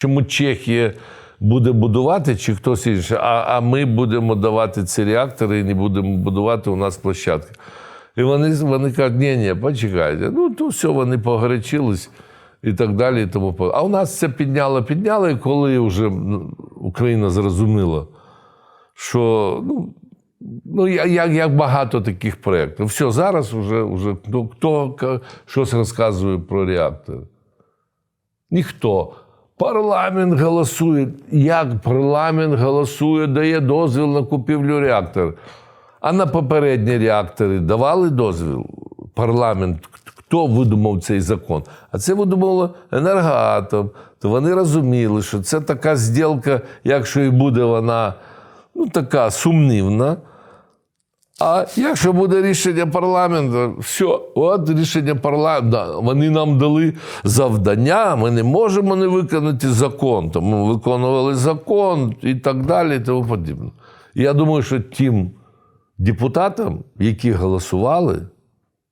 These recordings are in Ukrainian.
Чому Чехія буде будувати, чи хтось інший, а, а ми будемо давати ці реактори і не будемо будувати у нас площадки. І вони, вони кажуть, ні, ні, почекайте. Ну, то все, вони погорячились і так далі. І тому. А у нас це підняло, підняло, і коли вже ну, Україна зрозуміла, що ну, ну, як, як багато таких проєктів. Все, зараз вже, вже ну, хто щось розказує про реактори? Ніхто. Парламент голосує. Як парламент голосує, дає дозвіл на купівлю реактора. А на попередні реактори давали дозвіл? Парламент. Хто видумав цей закон? А це видумало енергоатом. То вони розуміли, що це така зділка, якщо і буде вона ну, така сумнівна. А якщо буде рішення парламенту, все, от рішення парламенту. Вони нам дали завдання, ми не можемо не виконати закон. Тому виконували закон і так далі, і тому подібне. І я думаю, що тим депутатам, які голосували,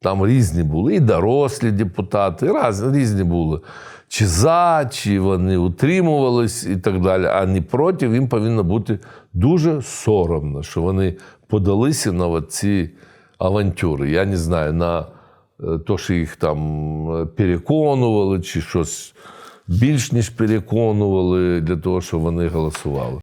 там різні були, і дорослі депутати, раз, різні були. Чи за, чи вони утримувались і так далі, а не проти, їм повинно бути дуже соромно, що вони подалися на ці авантюри. Я не знаю, на те, що їх там е, переконували, чи щось більш ніж переконували для того, щоб вони голосували.